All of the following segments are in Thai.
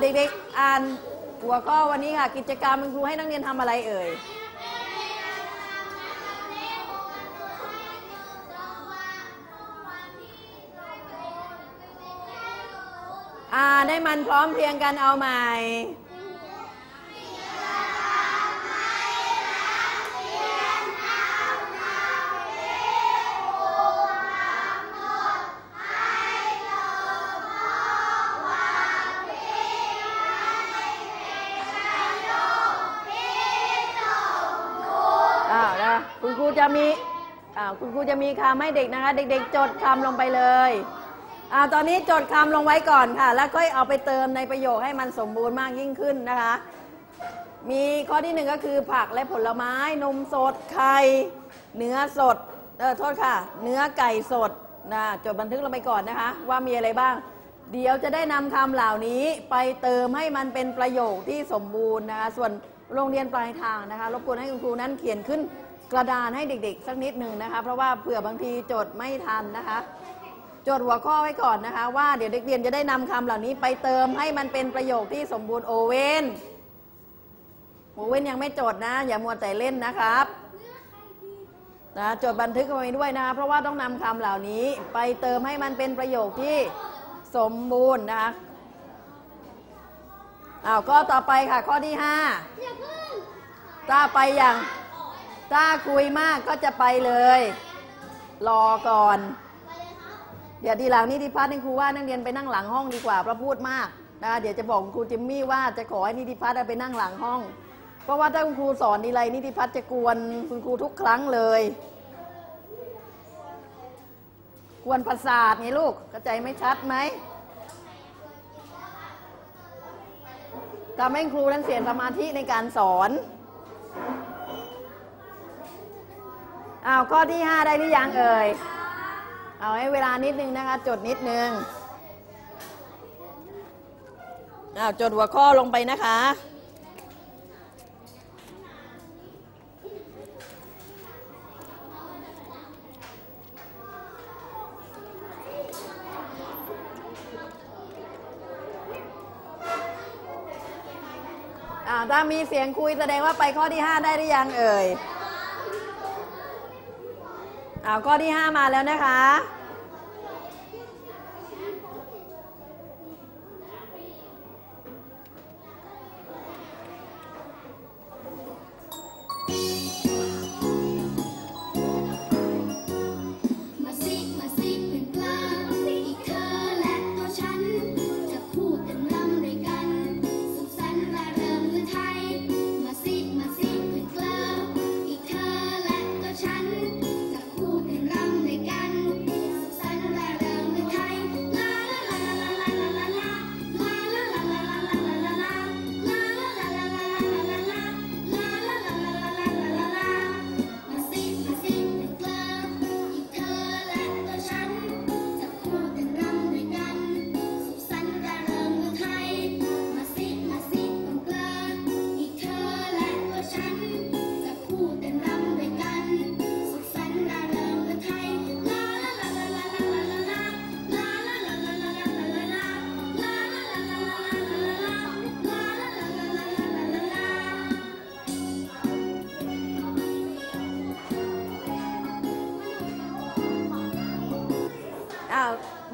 เด็กๆอ่านหัวข้อวันนี้ค่ะ กิจกรรมคุณครูให้นักเรียนทำอะไรเอ่ยอ่าได้มันพร้อมเพียงกันเอาใหม่ มีคุณครูจะมีคำให้เด็กนะคะ เด็กๆ จดคำลงไปเลยอตอนนี้จดคำลงไว้ก่อนค่ะ แล้วค่อยเอาไปเติมในประโยคให้มันสมบูรณ์มากยิ่งขึ้นนะคะ มีข้อที่หนึ่งก็คือผักและผลไม้ นมสด ไข่ เนื้อสด เออ โทษค่ะ เนื้อไก่สดนะจดบันทึกเราไปก่อนนะคะ ว่ามีอะไรบ้าง เดี๋ยวจะได้นำคำเหล่านี้ไปเติมให้มันเป็นประโยคที่สมบูรณ์นะคะ ส่วนโรงเรียนปลายทางนะคะ รบกวนให้คุณครูนั้นเขียนขึ้น กระดานให้เด็กๆ สักนิดหนึ่งนะคะ เพราะว่าเผื่อบางทีจดไม่ทันนะคะจดหัวข้อไว้ก่อนนะคะ ว่าเดี๋ยวเด็กเรียนจะได้นำคำเหล่านี้ไปเติมให้มันเป็นประโยคที่สมบูรณ์โอเว่นโอเว่นยังไม่จดนะ อย่ามัวแต่เล่นนะครับนะจดบันทึกเอาไว้ด้วยนะ เพราะว่าต้องนำคำเหล่านี้ไปเติมให้มันเป็นประโยคที่สมบูรณ์นะคะอ้าวข้ต่อไปค่ะข้อที่ห้าตาไปอย่าง ถ้าคุยมากก็จะไปเลย รอก่อน เดี๋ยวทีหลังนิติพัฒน์นี่ครูว่านักเรียนไปนั่งหลังห้องดีกว่าเพราะพูดมากนะเดี๋ยวจะบอกครูจิมมี่ว่าจะขอให้นิติพัฒน์ไปนั่งหลังห้อง เพราะว่าถ้าคุณครูสอนทีไรนิติพัฒน์จะกวนคุณครูทุกครั้งเลย กวนประสาทไงลูกเข้าใจไม่ชัดไหมทำให้ครูนั้นเสียสมาธิในการสอน อ้าวข้อที่ 5 ได้หรือยังเอ่ย เอาให้เวลานิดนึงนะคะ จดนิดนึงอ้าวจดหัวข้อลงไปนะคะถ้ามีเสียงคุยแสดงว่าไปข้อที่ 5 ได้หรือยังเอ่ย เอาข้อที่ 5 มาแล้วนะคะ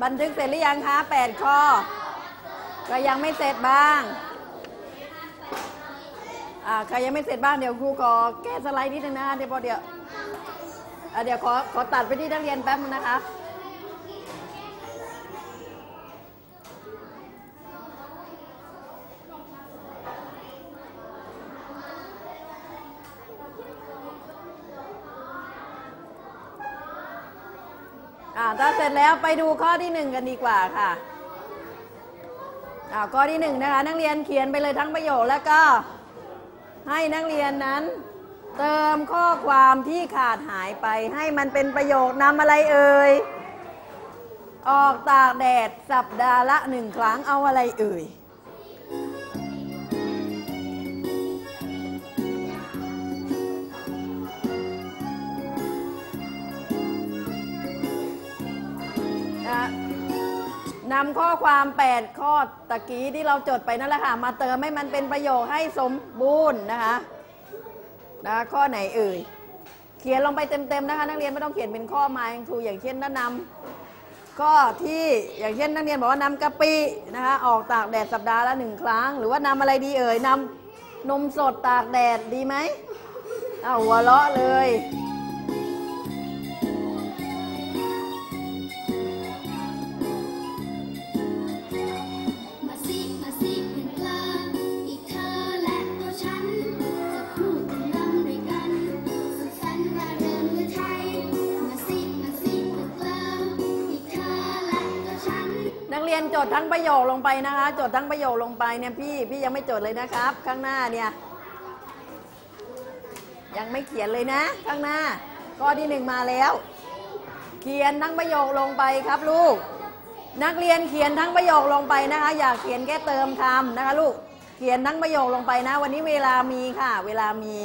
บันทึกเสร็จหรือยังคะแปดข้อ ก็ยังไม่เสร็จบ้างอ่าใครยังไม่เสร็จบ้างเดี๋ยวครูขอแก้สไลด์นิดนึงนะเดี๋ยวพอเดี๋ยวอะเดี๋ยวขอขอตัดไปที่นักเรียนแป๊บนึงนะคะ อ่าถ้าเสร็จแล้วไปดูข้อที่หนึ่งกันดีกว่าค่ะอ่าข้อที่หนึ่งนะคะ นักเรียนเขียนไปเลยทั้งประโยคแล้วก็ให้นักเรียนนั้น เติมข้อความที่ขาดหายไปให้มันเป็นประโยคนำอะไรเอ่ยออกตากแดดสัปดาห์ละหนึ่งครั้งเอาอะไรเอ่ย นำข้อความ 8 ข้อตะกี้ที่เราจดไปนั่นแหละค่ะ มาเติมให้มันเป็นประโยคให้สมบูรณ์นะคะนะคะข้อไหนเอ่ย เขียนลงไปเต็มๆนะคะ นักเรียนไม่ต้องเขียนเป็นข้อมาครูอย่างเช่นถ้านำข้อที่อย่างเช่นนักเรียนบอกว่านำกะปินะคะออกตากแดดสัปดาห์ละหนึ่งครั้ง หรือว่านำอะไรดีเอ่ยนำนมสดตากแดดดีไหมเอาหัวเราะเลย ดทั้งประโยคลงไปนะคะ จดทั้งประโยคลงไปเนี่ยพี่พี่ยังไม่จดเลยนะครับ ข้างหน้าเนี่ยยังไม่เขียนเลยนะ ข้างหน้า ข้อที่หนึ่งมาแล้ว เขียนทั้งประโยคลงไปครับลูก นักเรียนเขียนทั้งประโยคลงไปนะคะ อยากเขียนแค่เติมคำนะคะลูกเขียนทั้งประโยคลงไปนะ วันนี้เวลามีค่ะ เวลามี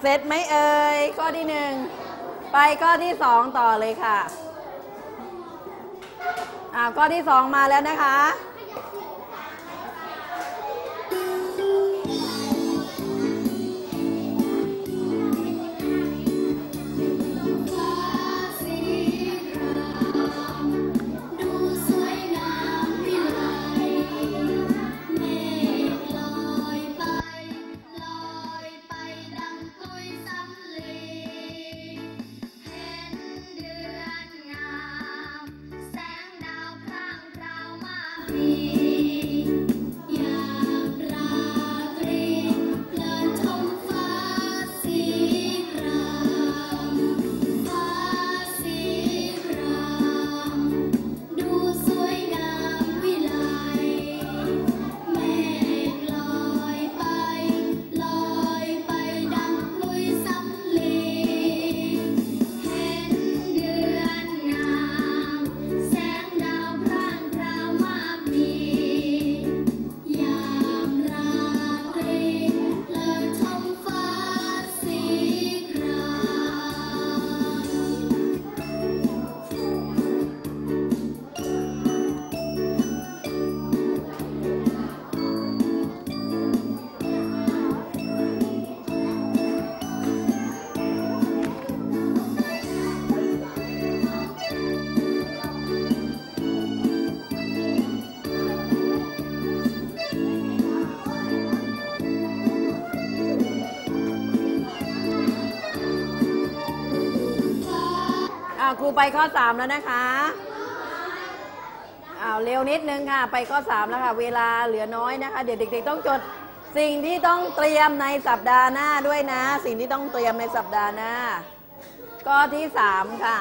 เซตไหมเอ่ย ข้อที่หนึ่งไปข้อที่สองต่อเลยค่ะอ้าวข้อที่สองมาแล้วนะคะ ไปข้อ3แล้วนะคะอ้าวเร็วนิดนึงค่ะ ไปข้อ3แล้วค่ะ เวลาเหลือน้อยนะคะ เดี๋ยวเด็ก ๆ ต้องจดสิ่งที่ต้องเตรียมในสัปดาห์หน้าด้วยนะ สิ่งที่ต้องเตรียมในสัปดาห์หน้า ข้อที่3ค่ะ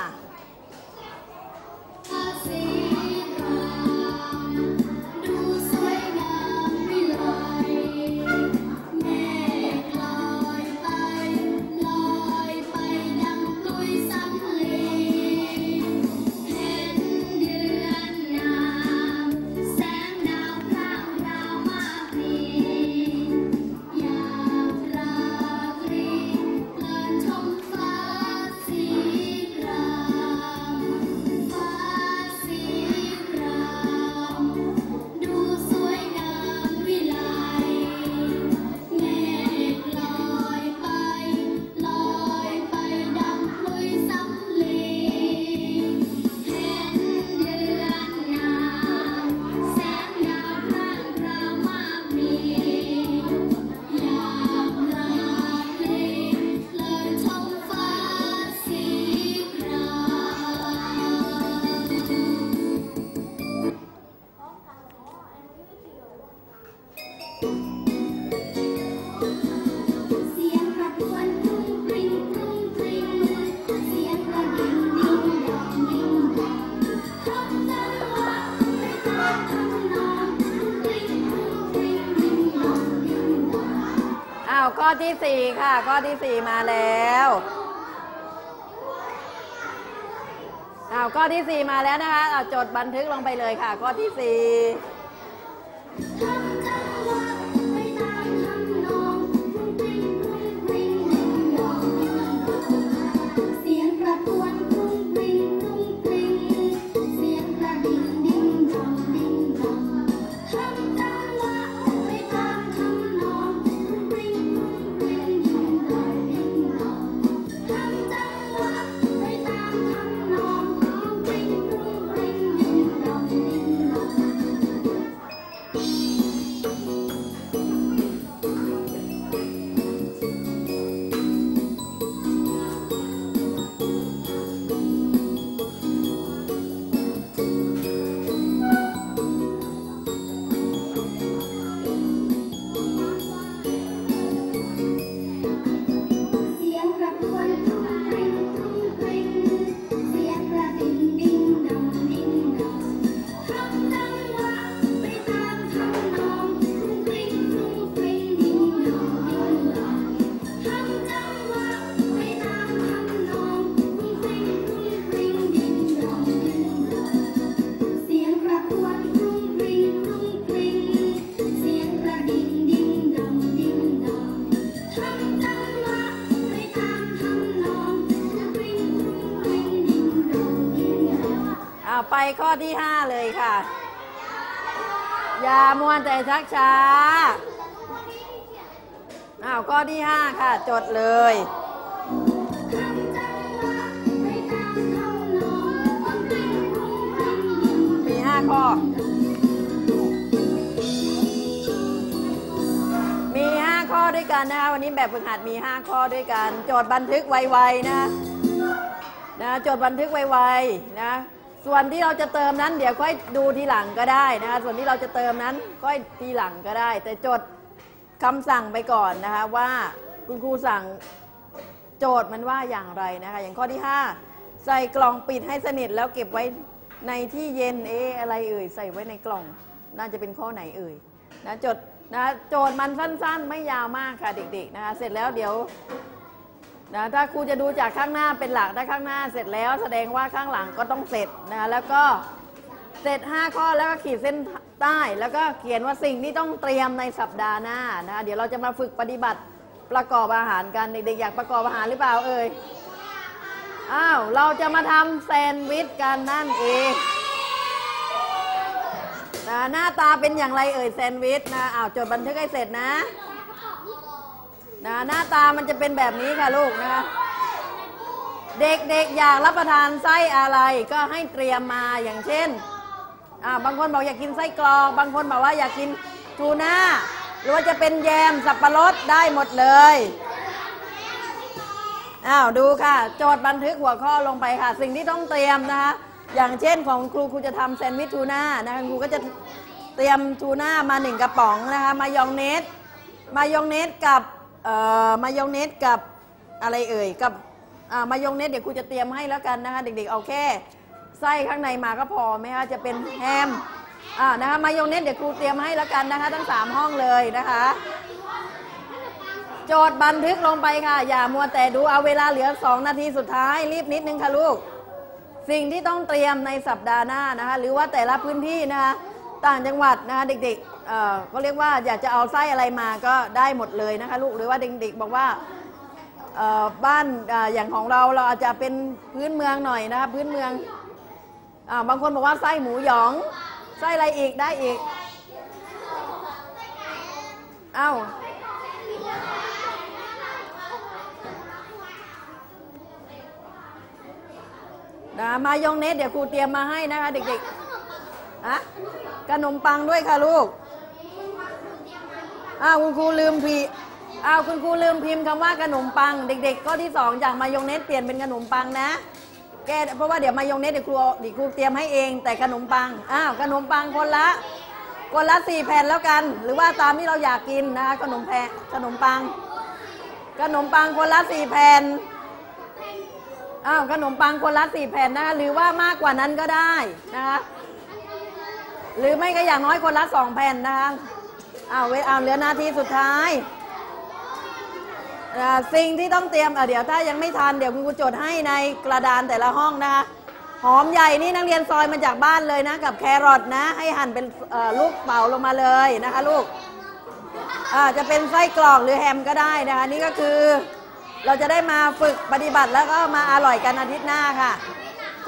ที่สี่ค่ะ ข้อที่สี่มาแล้วอ้าวข้อที่สี่มาแล้วนะคะเอาจดบันทึกลงไปเลยค่ะ ข้อที่สี่าวไปข้อที่ห้าเลยค่ะ อย่ามัวแต่ชักช้าอ้าวข้อที่ห้าค่ะ จดเลยมีห้าข้อ มีห้าข้อด้วยกันนะคะวันนี้แบบฝึกหัดมีห้าข้อด้วยกันจทย์บันทึกไวๆนะนะจทย์บันทึกไวๆนะ ส่วนที่เราจะเติมนั้นเดี๋ยวค่อยดูทีหลังก็ได้นะคะส่วนที่เราจะเติมนั้นก็ทีหลังก็ได้ แต่จดคำสั่งไปก่อนนะคะว่าคุณครูสั่งโจทย์มันว่าอย่างไรนะคะอย่างข้อที่ 5 ใส่กล่องปิดให้สนิทแล้วเก็บไว้ในที่เย็นเอะอะไรเอ่ยใส่ไว้ในกล่อง น่าจะเป็นข้อไหนเอ่ยนะจดนะโจทย์มันสั้นๆ ไม่ยาวมากค่ะเด็กๆนะคะเสร็จแล้วเดี๋ยว นะถ้าครูจะดูจากข้างหน้าเป็นหลักถ้าข้างหน้าเสร็จแล้ว แสดงว่าข้างหลังก็ต้องเสร็จนะคะแล้วก็เสร็จ 5 ข้อแล้วก็ขีดเส้นใต้ แล้วก็เขียนว่าสิ่งที่ต้องเตรียมในสัปดาห์หน้านะคะเดี๋ยวเราจะมาฝึกปฏิบัติประกอบอาหารกันเด็กๆอยากประกอบอาหารหรือเปล่าเอ่ยอ้าวเราจะมาทำแซนด์วิชกันนั่นเองนะหน้าตาเป็นอย่างไรเอ่ยแซนด์วิชนะอ้าวจดบันทึกให้เสร็จนะ นะหน้าตามันจะเป็นแบบนี้ค่ะลูกนะเด็กๆอยากรับประทานไส้อะไรก็ให้เตรียมมาอย่างเช่นอ่าบางคนบอกอยากกินไส้กรอกบางคนบอกว่าอยากกินทูน่าหรือว่าจะเป็นแยมสับปะรดได้หมดเลยอ้าวดูค่ะ โจทย์บันทึกหัวข้อลงไปค่ะ สิ่งที่ต้องเตรียมนะคะอย่างเช่นของครูครูจะทำแซนด์วิชทูน่านะคะครูก็จะเตรียมทูน่ามาหนึ่งกระป๋องนะคะมายองเนสมายองเนสกับ มายองเนสกับอะไรเอ่ยกับมายองเนสเดี๋ยวครูจะเตรียมให้แล้วกันนะคะเด็กๆเอาแค่ไส้ข้างในมาก็พอไหมคะจะเป็นแฮมนะคะมายองเนสเดี๋ยวครูเตรียมให้แล้วกันนะคะ ทั้งสามห้องเลยนะคะ โจทย์บันทึกลงไปค่ะ อย่ามัวแต่ดูเอาเวลาเหลือ 2 นาทีสุดท้าย รีบนิดนึงค่ะลูก สิ่งที่ต้องเตรียมในสัปดาห์หน้านะคะ หรือว่าแต่ละพื้นที่นะคะต่างจังหวัดนะคะเด็กๆ ก็เรียกว่าอยากจะเอาไส้อะไรมาก็ได้หมดเลยนะคะลูกหรือว่าเด็กๆบอกว่าบ้านออย่างของเราเราอาจจะเป็นพื้นเมืองหน่อยนะคะพื้นเมืองอบางคนบอกว่าไส้หมูหยอง ไส้อะไรอีกได้อีกเอ้านะมายองเนสเดี๋ยวครูเตรียมมาให้นะคะเด็กๆอะขนมปังด้วยค่ะลูก อ้าวคุณครูลืมพีอ้าวคุณครูลืมพิมพ์คำว่าขนมปัง เด็ก ๆ ก็ที่สองจากมายองเนสเปลี่ยนเป็นขนมปังนะ แกเพราะว่าเดี๋ยวมายองเนสเดี๋ยวครูเดี๋ยวครูเตรียมให้เองแต่ขนมปังอ้าวขนมปังคนละคนละสี่แผ่นแล้วกัน หรือว่าตามที่เราอยากกินนะคะขนมแพงขนมปัง ขนมปังคนละสี่แผ่นอ้าวขนมปังคนละสี่แผ่นนะคะหรือว่ามากกว่านั้นก็ได้นะคะหรือไม่ก็อย่างน้อยคนละสองแผ่นนะคะ อ้าวเวทอ้าวเหลือนาทีสุดท้ายสิ่งที่ต้องเตรียมเดี๋ยวถ้ายังไม่ทันเดี๋ยวคุณครูจดให้ในกระดานแต่ละห้องนะคะหอมใหญ่นี่นักเรียนซอยมาจากบ้านเลยนะ กับแครอทนะ ให้หั่นเป็นลูกเป่าลงมาเลยนะคะลูกจะเป็นไส้กรอกหรือแฮมก็ได้นะคะ นี่ก็คือ เราจะได้มาฝึกปฏิบัติแล้วก็มาอร่อยกันอาทิตย์หน้าค่ะ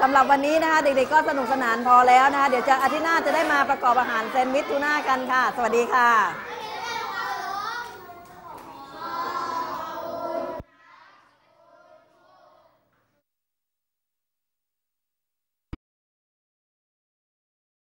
สำหรับวันนี้นะคะ เด็กๆก็สนุกสนานพอแล้วนะคะ เดี๋ยวจะอาทิตย์หน้าจะได้มาประกอบอาหารแซนด์วิชทูน่ากันค่ะ สวัสดีค่ะ